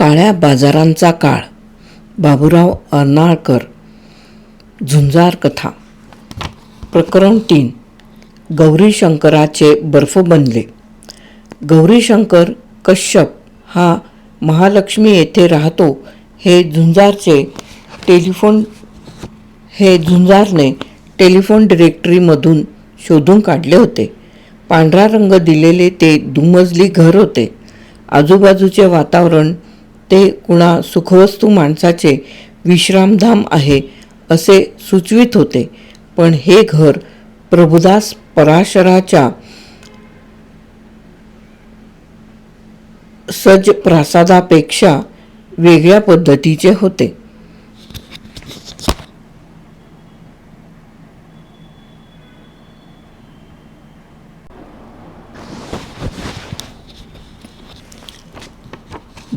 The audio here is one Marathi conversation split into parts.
काळ्या बाजारांचा काळ. बाबूराव अर्नाळकर झुंजार कथा. प्रकरण तीन. गौरीशंकराचे बर्फ बनले. गौरीशंकर कश्यप हा महालक्ष्मी येथे राहतो हे झुंजारचे टेलिफोन हे झुंजारने टेलिफोन डिरेक्टरीमधून शोधून काढले होते. पांढरा रंग दिलेले ते दुमजली घर होते. आजूबाजूचे वातावरण ते कुणा सुखवस्तू माणसाचे विश्रामधाम आहे असे सुचवित होते. पण हे घर प्रभुदास पराशराच्या सज प्रासादापेक्षा वेगळ्या पद्धतीचे होते.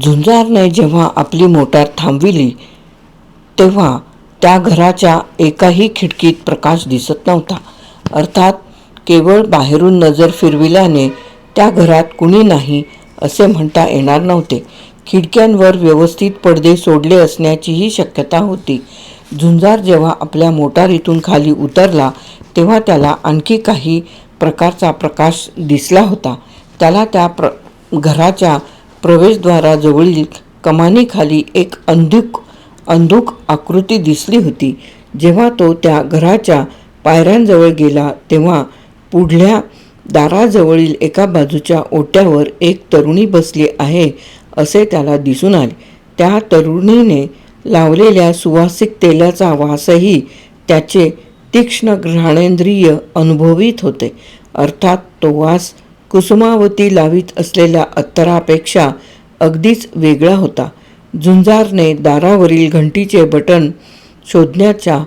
झुंजारने जेव्हा आपली मोटार थांबविली तेव्हा त्या घराच्या एकाही खिडकीत प्रकाश दिसत नव्हता. अर्थात केवळ बाहेरून नजर फिरविल्याने त्या घरात कुणी नाही असे म्हणता येणार नव्हते. खिडक्यांवर व्यवस्थित पडदे सोडले असण्याचीही शक्यता होती. झुंजार जेव्हा आपल्या मोटारीतून खाली उतरला तेव्हा त्याला आणखी काही प्रकारचा प्रकाश दिसला होता. त्याला त्या प्र घराच्या प्रवेशद्वाराजवळील कमानीखाली एक अंधुक अंधुक आकृती दिसली होती. जेव्हा तो त्या घराच्या पायऱ्यांजवळ गेला तेव्हा पुढल्या दाराजवळील एका बाजूच्या ओट्यावर एक तरुणी बसली आहे असे त्याला दिसून आले. त्या तरुणीने लावलेल्या सुवासिक तेलाचा वासही त्याचे तीक्ष्ण घ्राणेंद्रिय अनुभवित होते. अर्थात तो वास कुसुमावती लावीत असलेल्या अत्तरापेक्षा अगदीच वेगळा होता. झुंजारने दारावरील घंटीचे बटन शोधण्याच्या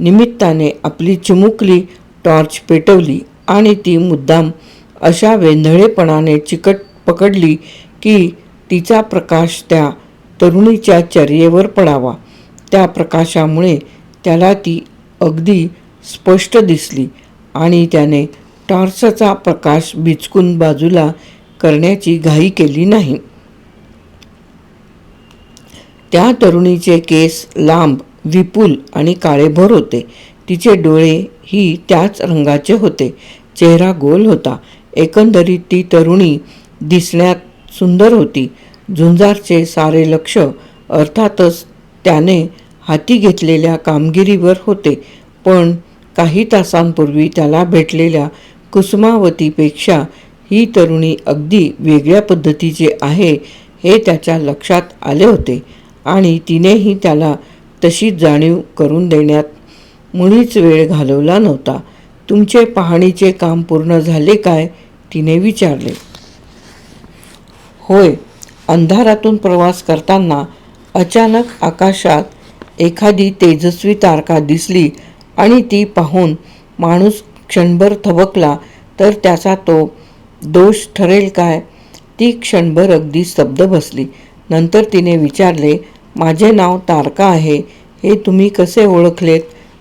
निमित्ताने आपली चिमुकली टॉर्च पेटवली आणि ती मुद्दाम अशा वेंधळेपणाने चिकट पकडली की तिचा प्रकाश त्या तरुणीच्या चर्येवर पडावा. त्या प्रकाशामुळे त्याला ती अगदी स्पष्ट दिसली आणि त्याने टॉर्चचा प्रकाश बिचकून बाजूला करण्याची घाई केली नाही. त्या तरुणीचे केस लांब विपुल आणि काळेभोर होते. तिचे डोळे ही त्याच रंगाचे होते. चेहरा गोल होता. एकंदरीत ती तरुणी दिसण्यात सुंदर होती. झुंजारचे सारे लक्ष अर्थातच त्याने हाती घेतलेल्या कामगिरीवर होते पण काही तासांपूर्वी त्याला भेटलेल्या कुसुमावतीपेक्षा ही तरुणी अगदी वेगळ्या पद्धतीची आहे हे त्याच्या लक्षात आले होते आणि तिनेही त्याला तशी जाणीव करून देण्यात मुळीच वेळ घालवला नव्हता. तुमचे पाहणीचे काम पूर्ण झाले काय? तिने विचारले. होय अंधारातून प्रवास करताना अचानक आकाशात एखादी तेजस्वी तारका दिसली आणि ती पाहून माणूस क्षणभर थबकला तर त्याचा तो दोष ठरेल काय? ती क्षणभर अगदी स्तब्ध बसली. नंतर तिने विचारले माझे नाव तारका आहे. हे तुम्ही कसे ओळखलेत?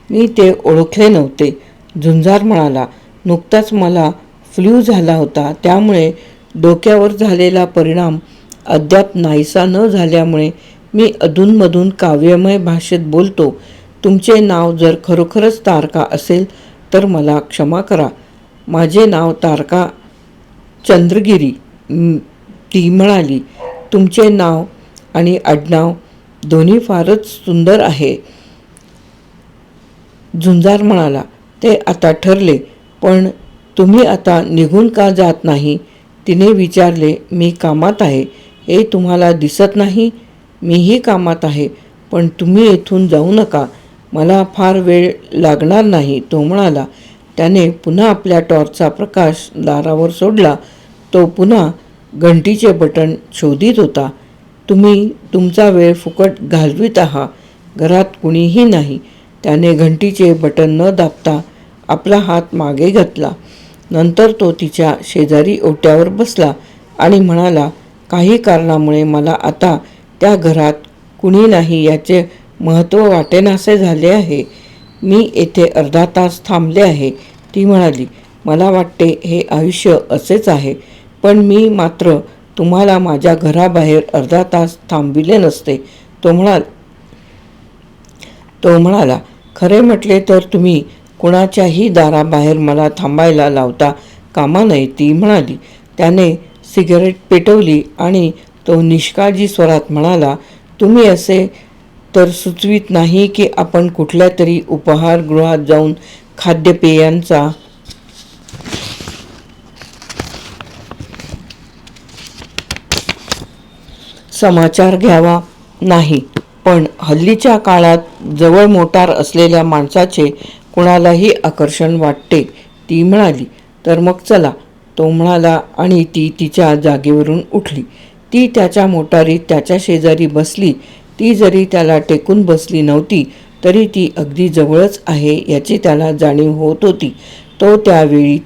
मी ते ओळखले नव्हते झुंजार म्हणाला. नुकताच मला फ्ल्यू झाला होता. त्यामुळे डोक्यावर झालेला परिणाम अद्याप नाहीसा न झाल्यामुळे मी अधूनमधून काव्यमय भाषेत बोलतो. तुमचे नाव जर खरोखरच तारका असेल तर मला क्षमा करा. माझे नाव तारका चंद्रगिरी. ती म्हणाली तुमचे नाव आणि आडनाव दोन्ही फारच सुंदर आहे. झुंजार म्हणाला ते आता ठरले पण तुम्ही आता निघून का जात नाही? तिने विचारले मी कामात आहे. हे तुम्हाला दिसत नाही? मीही कामात आहे पण तुम्ही येथून जाऊ नका. मला फार वेळ लागणार नाही तो म्हणाला. त्याने पुन्हा आपल्या टॉर्चचा प्रकाश दारावर सोडला. तो पुन्हा घंटीचे बटन शोधित होता. तुम्ही तुमचा वेळ फुकट घालवित आहात घरात कुणीही नाही. त्याने घंटीचे बटन न दाबता आपला हात मागे घातला. नंतर तो तिच्या शेजारी ओट्यावर बसला आणि म्हणाला काही कारणामुळे मला आता त्या घरात कुणी नाही याचे महत्त्व वाटेनासे झाले आहे. मी येथे अर्धा तास थांबले आहे. ती म्हणाली मला वाटते हे आयुष्य असेच आहे. पण मी मात्र तुम्हाला माझ्या घराबाहेर अर्धा तास थांबविले नसते. तो म्हणाल तो म्हणाला खरे म्हटले तर तुम्ही कुणाच्याही दाराबाहेर मला थांबायला लावता कामा नये. ती म्हणाली. त्याने सिगारेट पेटवली आणि तो निष्काळजी स्वरात म्हणाला तुम्ही असे तर सुचवित नाही की आपण कुठल्या तरी उपहारगृहात जाऊन खाद्यपेयांचा समाचार घ्यावा नाही. पण हल्लीच्या काळात जवळ मोटार असलेल्या माणसाचे कुणालाही आकर्षण वाटते ती म्हणाली तर मग चला. तो म्हणाला आणि ती तिच्या जागेवरून उठली. ती त्याच्या मोटारीत त्याच्या शेजारी बसली. ती जरी त्याला टेकून बसली नव्हती तरी ती अगदी जवळच आहे याची त्याला जाणीव होत होती. तो त्यावेळी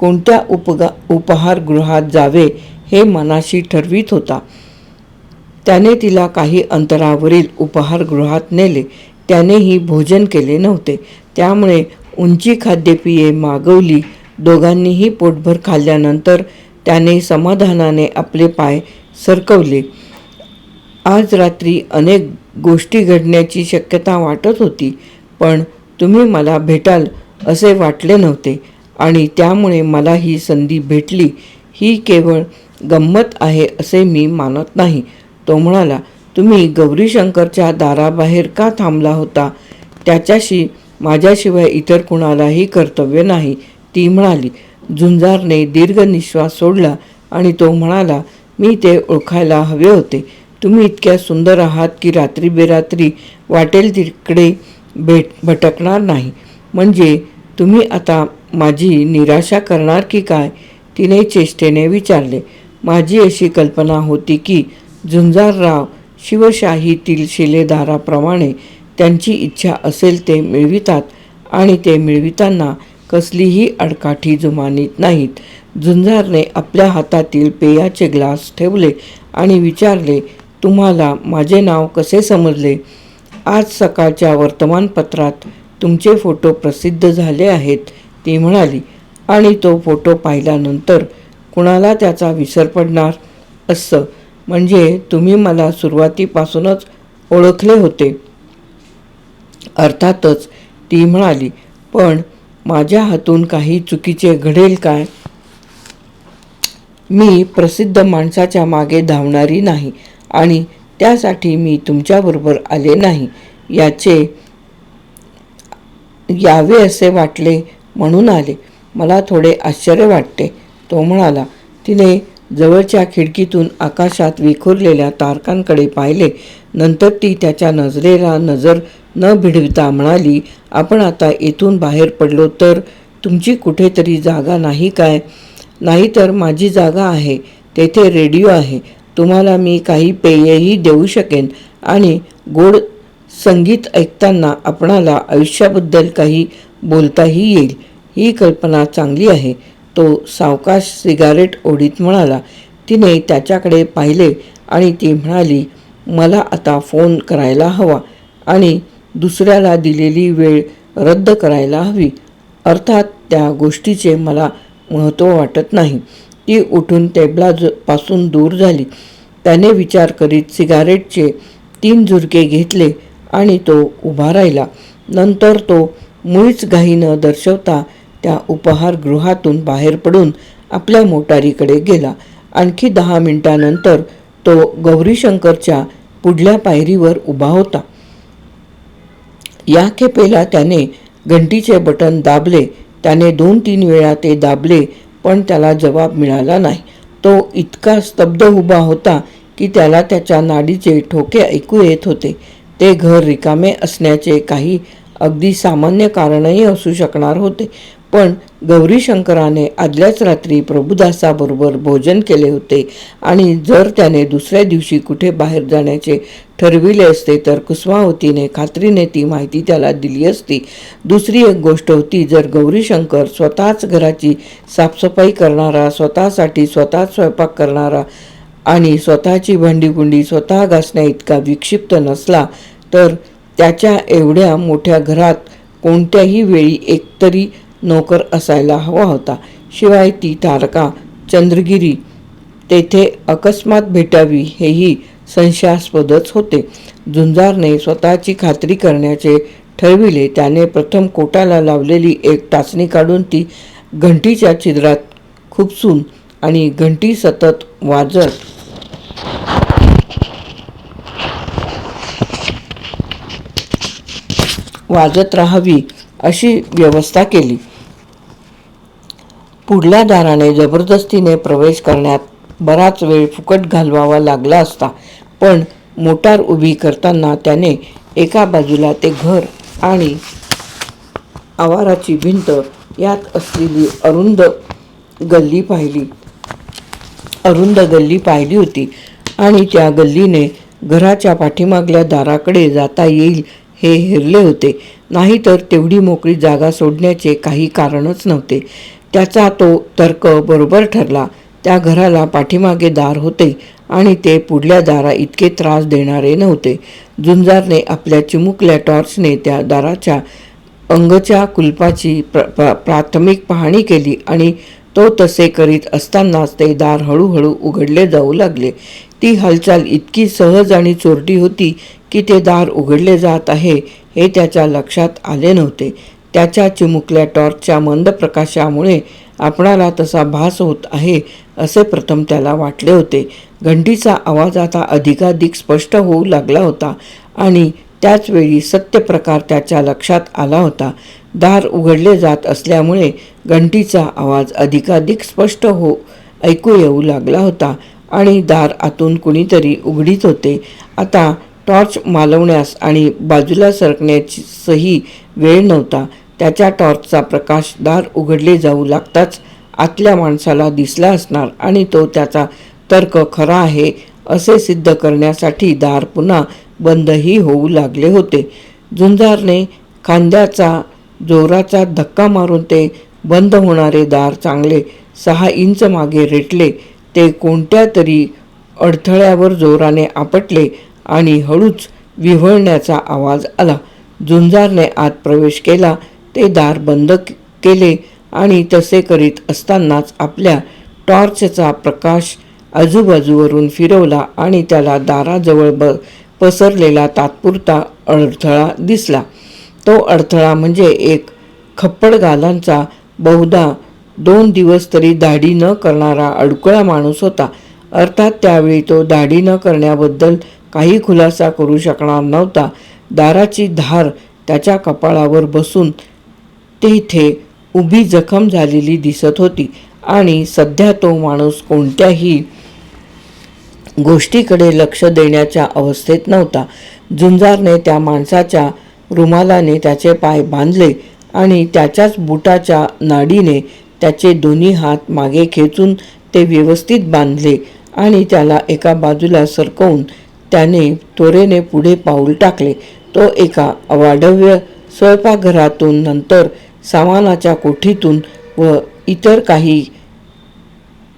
कोणत्या उपगा उपहारगृहात जावे हे मनाशी ठरवीत होता. त्याने तिला काही अंतरावरील उपहारगृहात नेले. त्यानेही भोजन केले नव्हते. त्यामुळे उंची खाद्यपिये मागवली दोघांनीही पोटभर खाल्ल्यानंतर त्याने समाधानाने आपले पाय सरकवले. आज रात्री अनेक गोष्टी घडण्याची शक्यता वाटत होती पण तुम्ही मला भेटाल असे वाटले नव्हते आणि त्यामुळे मला ही संधी भेटली. ही केवळ गंमत आहे असे मी मानत नाही. तो म्हणाला तुम्ही गौरीशंकरच्या दाराबाहेर का थांबला होता? त्याच्याशी माझ्याशिवाय इतर कुणालाही कर्तव्य नाही. ती म्हणाली. झुंजारने दीर्घ निश्वास सोडला आणि तो म्हणाला मी ते ओळखायला हवे होते. तुम्ही इतक्या सुंदर आहात की रात्री बेरात्री वाटेल तिकडे भेट भटकणार नाही. म्हणजे तुम्ही आता माझी निराशा करणार की काय? तिने चेष्टेने विचारले. माझी अशी कल्पना होती की झुंजारराव शिवशाहीतील शिलेदाराप्रमाणे त्यांची इच्छा असेल ते मिळवितात आणि ते मिळविताना कसलीही अडकाठी जुमानीत नाहीत. झुंजारने आपल्या हातातील पेयाचे ग्लास ठेवले आणि विचारले तुम्हाला माझे नाव कसे समजले? आज सकाळच्या वर्तमानपत्रात तुमचे फोटो प्रसिद्ध झाले आहेत ती म्हणाली. आणि तो फोटो पाहिल्यानंतर कुणाला त्याचा विसर पडणार? असं. म्हणजे तुम्ही मला सुरुवातीपासूनच ओळखले होते. अर्थातच ती म्हणाली पण माझ्या हातून काही चुकीचे घडेल काय? मी प्रसिद्ध माणसाच्या मागे धावणारी नाही. आणि त्यासाठी मी तुमच्याबरोबर आले नाही. याचे यावे असे वाटले म्हणून आले. मला थोडे आश्चर्य वाटते. तो म्हणाला तिने जवळच्या खिडकीतून आकाशात विखुरलेल्या तारकांकडे पाहिले. नंतर ती त्याच्या नजरेला नजर न भिडविता म्हणाली आपण आता येथून बाहेर पडलो तर तुमची कुठेतरी जागा नाही काय? नाहीतर माझी जागा आहे. तेथे रेडिओ आहे. तुम्हाला मी काही पेयही देऊ शकेन. आणि गोड संगीत ऐकताना आपणाला आयुष्याबद्दल काही बोलताही येईल. ही कल्पना चांगली आहे. तो सावकाश सिगारेट ओढीत म्हणाला तिने त्याच्याकडे पाहिले आणि ती म्हणाली मला आता फोन करायला हवा आणि दुसऱ्याला दिलेली वेळ रद्द करायला हवी. अर्थात त्या गोष्टीचे मला महत्त्व वाटत नाही. ती उठून टेबला पासून दूर झाली. त्याने विचार करीत सिगारेटचे तीन झुरके घेतले आणि तो उभा राहिला. नंतर तो मुळीच घाई न दर्शवता त्या उपहारगृहातून बाहेर पडून आपल्या मोटारीकडे गेला. आणखी दहा मिनिटानंतर तो गौरीशंकरच्या पुढल्या पायरीवर उभा होता. या खेपेला त्याने घंटीचे बटन दाबले. त्याने दोन तीन वेळा ते दाबले. पण त्याला जबाब मिळाला नाही. तो इतका स्तब्ध उभा होता की त्याला त्याच्या नाडीचे ठोके ऐकू येत होते. ते घर रिकामे असण्याचे काही अगदी सामान्य कारणही असू शकणार होते. पण गौरीशंकराने आदल्याच रात्री प्रभुदासाबरोबर भोजन केले होते. आणि जर त्याने दुसऱ्या दिवशी कुठे बाहेर जाण्याचे ठरविले असते तर कुसुमावतीने खात्रीने ती माहिती त्याला दिली असती. दुसरी एक गोष्ट होती जर गौरीशंकर स्वतःच घराची साफसफाई करणारा स्वतःसाठी स्वतःच स्वयंपाक करणारा आणि स्वतःची भांडीकुंडी स्वतः घासण्या इतका विक्षिप्त नसला तर त्याच्या एवढ्या मोठ्या घरात कोणत्याही वेळी एकतरी नोकर असायला हवा होता. शिवाय ती तारका चंद्रगिरी तेथे अकस्मात भेटावी हेही संशयास्पदच होते. झुंजारने स्वतःची खात्री करण्याचे ठरविले. त्याने प्रथम कोटाला लावलेली एक टाचणी काढून ती घंटीच्या छिद्रात खुपसून आणि घंटी सतत वाजत वाजत राहावी अशी व्यवस्था केली. पुढल्या दाराने जबरदस्तीने प्रवेश करण्यात बराच वेळ फुकट घालवावा लागला असता पण मोटार उभी करताना त्याने एका बाजूला ते घर आणि आवाराची भिंत यात असलेली अरुंद गल्ली पाहिली. अरुंद गल्ली पाहिली होती आणि त्या गल्लीने घराच्या पाठीमागल्या दाराकडे जाता येईल हे हेरले होते. नाहीतर तेवढी मोकळी जागा सोडण्याचे काही कारणच नव्हते. त्याचा तो तर्क बरोबर ठरला. त्या घराला पाठीमागे दार होते आणि ते पुढल्या दारा इतके त्रास देणारे नव्हते. झुंजारने आपल्या चिमुकल्या टॉर्चने त्या दाराच्या अंगच्या कुलपाची प्र प्रा- प्राथमिक पाहणी केली आणि तो तसे करीत असतानाच ते दार हळूहळू उघडले जाऊ लागले. ती हालचाल इतकी सहज आणि चोरटी होती की ते दार उघडले जात आहे हे त्याच्या लक्षात आले नव्हते. त्याच्या चिमुकल्या टॉर्चच्या मंद प्रकाशामुळे आपणाला तसा भास होत आहे असे प्रथम त्याला वाटले होते. घंटीचा आवाज आता अधिकाधिक स्पष्ट होऊ लागला होता आणि त्याचवेळी सत्यप्रकार त्याच्या लक्षात आला होता. दार उघडले जात असल्यामुळे घंटीचा आवाज अधिकाधिक स्पष्ट हो ऐकू येऊ लागला होता आणि दार आतून कुणीतरी उघडीत होते. आता टॉर्च मालवण्यास आणि बाजूला सरकण्याची सही वेळ नव्हता. त्याच्या टॉर्चचा प्रकाश दार उघडले जाऊ लागताच आतल्या माणसाला दिसला असणार आणि तो त्याचा तर्क खरा आहे असे सिद्ध करण्यासाठी दार पुन्हा बंदही होऊ लागले होते. झुंजारने खांद्याचा जोराचा धक्का मारून ते बंद होणारे दार चांगले सहा इंच मागे रेटले. ते कोणत्या तरी अडथळ्यावर जोराने आपटले आणि हळूच विव्हळण्याचा आवाज आला. झुंजारने आत प्रवेश केला. ते दार बंद केले आणि तसे करीत असतानाच आपल्या टॉर्चचा प्रकाश आजूबाजूवरून फिरवला आणि त्याला दाराजवळ ब पसरलेला तात्पुरता अडथळा दिसला. तो अडथळा म्हणजे एक खप्पडगालांचा बहुधा दोन दिवस तरी दाढी न करणारा अडकुळा माणूस होता. अर्थात त्यावेळी तो दाढी न करण्याबद्दल काही खुलासा करू शकणार नव्हता. दाराची धार त्याच्या कपाळावर बसून तेथे उभी जखम झालेली दिसत होती. आणि सध्या तो माणूस कोणत्याही गोष्टीकडे लक्ष देण्याच्या अवस्थेत नव्हता. झुंजारने त्या माणसाच्या रुमालाने त्याचे पाय बांधले आणि त्याच्याच बुटाच्या नाडीने त्याचे दोन्ही हात मागे खेचून ते व्यवस्थित बांधले आणि त्याला एका बाजूला सरकवून त्याने त्वरेने पुढे पाऊल टाकले. तो एका अवाढव्य स्वयंपाकघरातून नंतर सामानाच्या कोठीतून व इतर काही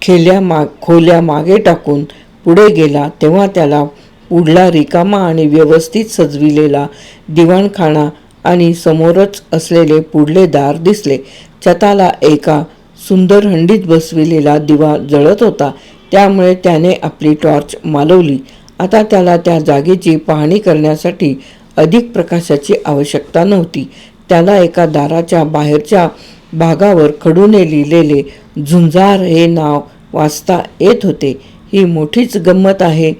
खेल्या मा खोल्या मागे टाकून पुढे गेला तेव्हा त्याला पुढला रिकामा आणि व्यवस्थित सजविलेला दिवाणखाना आणि समोरच असलेले पुढले दार दिसले. छताला एका सुंदर हंडीत बसविलेला दिवा जळत होता. त्यामुळे त्याने आपली टॉर्च मालवली. आता त्याला त्या जागेची पाहणी करण्यासाठी अधिक प्रकाशाची आवश्यकता नव्हती. त्याला एका दाराच्या बाहेरच्या भागावर खडूने लिहिलेले झुंजार हे नाव वाचता येत होते. ही मोठीच गंमत आहे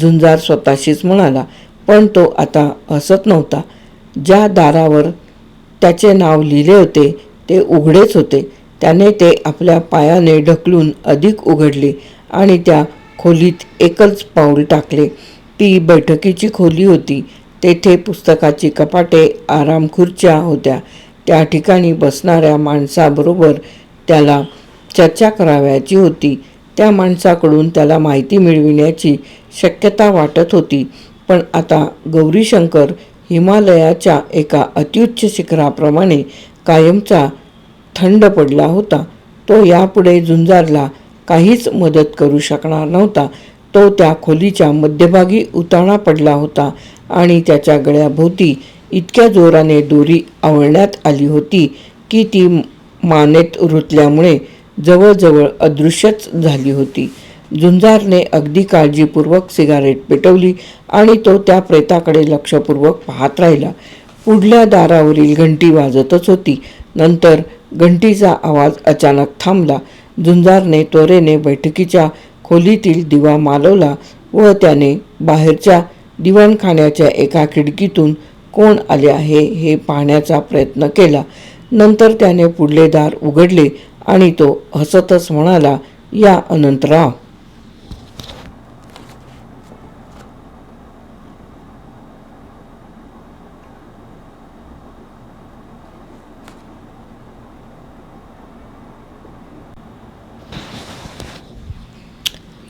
झुंजार स्वतःशीच म्हणाला पण तो आता हसत नव्हता. ज्या दारावर त्याचे नाव लिहिले होते ते उघडेच होते. त्याने ते आपल्या पायाने ढकलून अधिक उघडले आणि त्या खोलीत एकच पाऊल टाकले. ती बैठकीची खोली होती. तेथे पुस्तकाची कपाटे आराम खुर्च्या होत्या. त्या ठिकाणी बसणाऱ्या माणसाबरोबर त्याला चर्चा करावयाची होती. त्या माणसाकडून त्याला माहिती मिळविण्याची शक्यता वाटत होती. पण आता गौरीशंकर हिमालयाच्या एका अत्युच्च शिखराप्रमाणे कायमचा थंड पडला होता. तो यापुढे झुंजारला काहीच मदत करू शकणार नव्हता. तो त्या खोलीच्या मध्यभागी उताणा पडला होता आणि त्याच्या गळ्याभोवती इतक्या जोराने दोरी आवळण्यात आली होती की ती मानेत रुतल्यामुळे जवळजवळ अदृश्यच झाली होती. झुंजारने अगदी काळजीपूर्वक सिगारेट पेटवली आणि तो त्या प्रेताकडे लक्षपूर्वक पाहत राहिला. पुढल्या दारावरील घंटी वाजतच होती. नंतर घंटीचा आवाज अचानक थांबला. झुंजारने त्वरेने बैठकीच्या खोलीतील दिवा मालवला व त्याने बाहेरच्या दिवाणखान्याच्या एका खिडकीतून कोण आले आहे हे पाहण्याचा प्रयत्न केला. नंतर त्याने पुढले दार उघडले आणि तो हसतच म्हणाला या अनंतराव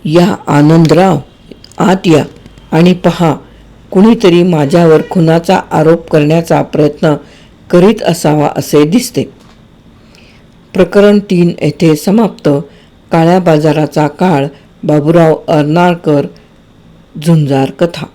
या आनंदराव आत या आणि पहा कुणीतरी माझ्यावर खुनाचा आरोप करण्याचा प्रयत्न करीत असावा असे दिसते. प्रकरण तीन येथे समाप्त. काळ्या बाजाराचा काळ. बाबुराव अर्नाळकर झुंजार कथा.